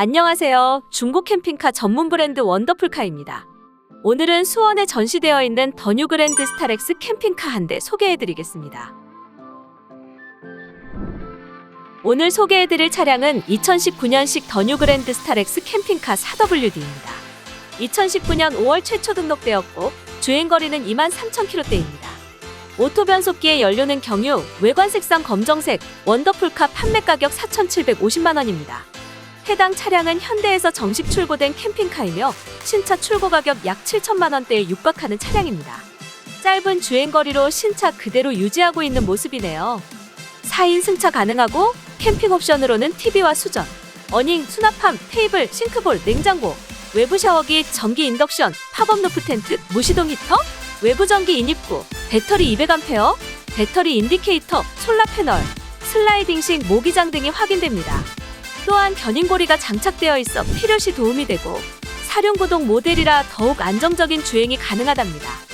안녕하세요. 중고 캠핑카 전문 브랜드 원더풀카입니다. 오늘은 수원에 전시되어 있는 더뉴 그랜드 스타렉스 캠핑카 한 대 소개해드리겠습니다. 오늘 소개해드릴 차량은 2019년식 더뉴 그랜드 스타렉스 캠핑카 4WD입니다. 2019년 5월 최초 등록되었고 주행거리는 2만 3천 킬로대입니다. 오토 변속기의 연료는 경유, 외관 색상 검정색, 원더풀카 판매 가격 4,750만 원입니다. 해당 차량은 현대에서 정식 출고된 캠핑카이며 신차 출고 가격 약 7천만 원대에 육박하는 차량입니다. 짧은 주행거리로 신차 그대로 유지하고 있는 모습이네요. 4인 승차 가능하고 캠핑 옵션으로는 TV와 수전, 어닝, 수납함, 테이블, 싱크볼, 냉장고, 외부 샤워기, 전기 인덕션, 팝업 루프 텐트, 무시동 히터, 외부 전기 인입구, 배터리 200A, 배터리 인디케이터, 솔라 패널, 슬라이딩식 모기장 등이 확인됩니다. 또한 견인고리가 장착되어 있어 필요시 도움이 되고 사륜구동 모델이라 더욱 안정적인 주행이 가능하답니다.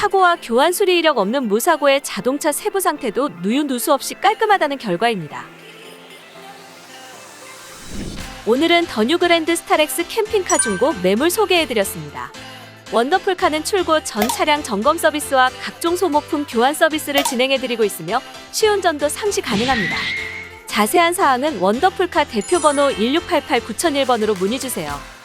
사고와 교환 수리 이력 없는 무사고의 자동차 세부 상태도 누유 누수 없이 깔끔하다는 결과입니다. 오늘은 더뉴 그랜드 스타렉스 캠핑카 중고 매물 소개해드렸습니다. 원더풀카는 출고 전 차량 점검 서비스와 각종 소모품 교환 서비스를 진행해드리고 있으며 시운전도 상시 가능합니다. 자세한 사항은 원더풀카 대표번호 1688-9001번으로 문의주세요.